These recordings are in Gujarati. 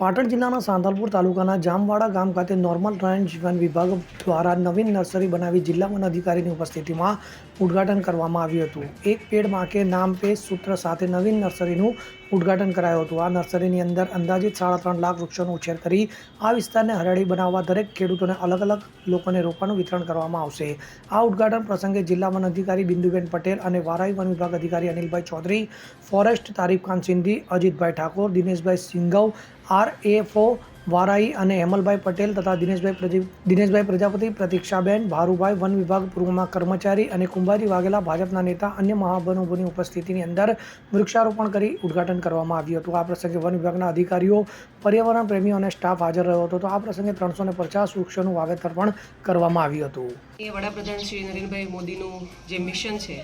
પાટણ જિલ્લાના સાંતલપુર તાલુકાના જામવાડા ગામ ખાતે નોર્મલ રેન્જ વન વિભાગ દ્વારા નવીન નર્સરી બનાવી જિલ્લા વન અધિકારીની ઉપસ્થિતિમાં ઉદ્ઘાટન કરવામાં આવ્યું હતું. એક પેડ માકે નામ પે સૂત્ર સાથે નવીન નર્સરીનું ઉદ્ઘાટન કરાયું હતું. આ નર્સરીની અંદર અંદાજિત સાડા ત્રણ લાખ વૃક્ષોનો ઉછેર કરી આ વિસ્તારને હરિયાળી બનાવવા દરેક ખેડૂતોને અલગ અલગ લોકોને રોપાનું વિતરણ કરવામાં આવશે. આ ઉદ્ઘાટન પ્રસંગે જિલ્લા વન અધિકારી બિંદુબેન પટેલ અને વારાઈ વન વિભાગ અધિકારી Anilbhai Chaudhary, forest Tarif Khan Sindhi, Ajitbhai Thakor, Dineshbhai Singhav, R FO Varai અને હેમલભાઈ પટેલ તથા દિનેશભાઈ દિનેશભાઈ પ્રજાપતિ, પ્રતીક્ષાબેન, ભારુભાઈ, વન વિભાગ પૂર્વમાં કર્મચારી અને કુંભાજી વાઘેલા ભાજપના નેતા અન્ય મહાનુભાવોની ઉપસ્થિતિની અંદર વૃક્ષારોપણ કરી ઉદ્ઘાટન કરવામાં આવ્યું હતું. આ પ્રસંગે વન વિભાગના અધિકારીઓ, પર્યાવરણ પ્રેમીઓ અને સ્ટાફ હાજર રહ્યો હતો. તો આ પ્રસંગે ત્રણસો ને પચાસ વૃક્ષોનું વાવેતર પણ કરવામાં આવ્યું હતું. એ વડાપ્રધાન શ્રી નરેન્દ્રભાઈ મોદીનું જે મિશન છે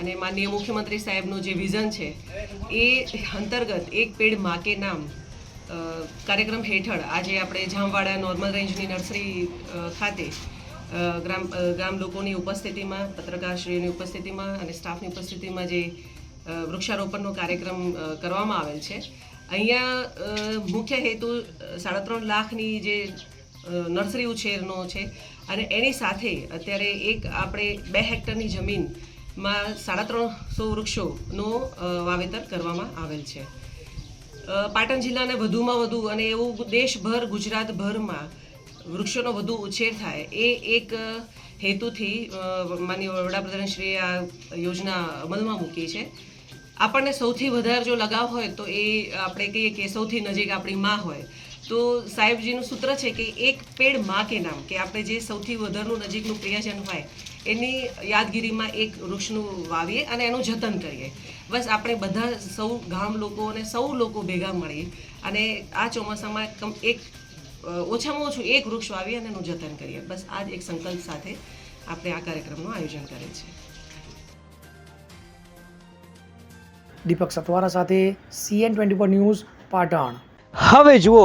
અને માનનીય મુખ્યમંત્રી સાહેબનું જે વિઝન છે, એ અંતર્ગત એક પેડ માકે નામ કાર્યક્રમ હેઠળ આજે આપણે જામવાડા નોર્મલ રેન્જની નર્સરી ખાતે ગ્રામ ગ્રામ લોકોની ઉપસ્થિતિમાં, પત્રકારશ્રીઓની ઉપસ્થિતિમાં અને સ્ટાફની ઉપસ્થિતિમાં જે વૃક્ષારોપણનો કાર્યક્રમ કરવામાં આવેલ છે. અહીંયા મુખ્ય હેતુ સાડા ત્રણ લાખની જે નર્સરી ઉછેરનો છે અને એની સાથે અત્યારે એક આપણે બે હેક્ટરની જમીનમાં સાડા ત્રણસો વૃક્ષોનું વાવેતર કરવામાં આવેલ છે. પાટણ જિલ્લાને વધુમાં વધુ અને એવું દેશભર, ગુજરાતભરમાં વૃક્ષોનો વધુ ઉછેર થાય એ એક હેતુથી માનીય વડાપ્રધાનશ્રીએ આ યોજના અમલમાં મૂકી છે. આપણને સૌથી વધારે જો લગાવ હોય તો એ આપણે કહીએ કે સૌથી નજીક આપણી માં હોય. તો સાહેબજીનું સૂત્ર છે કે એક પેડમાં કે નામ કે આપણે જે સૌથી વધારનું નજીકનું પ્રિયજન હોય એની યાદગીરીમાં એક વૃક્ષનું વાવીએ અને એનું જતન કરીએ. બસ આપણે બધા સૌ ગામ લોકો અને સૌ લોકો ભેગા મળીએ અને આ ચોમાસામાં કમ એક ઓછામાં ઓછું એક વૃક્ષ વાવીએ અને એનું જતન કરીએ. બસ આ જ એક સંકલ્પ સાથે આપણે આ કાર્યક્રમનું આયોજન કરે છે. દીપક સતવારા સાથે CN twenty four news Patan. હવે જુઓ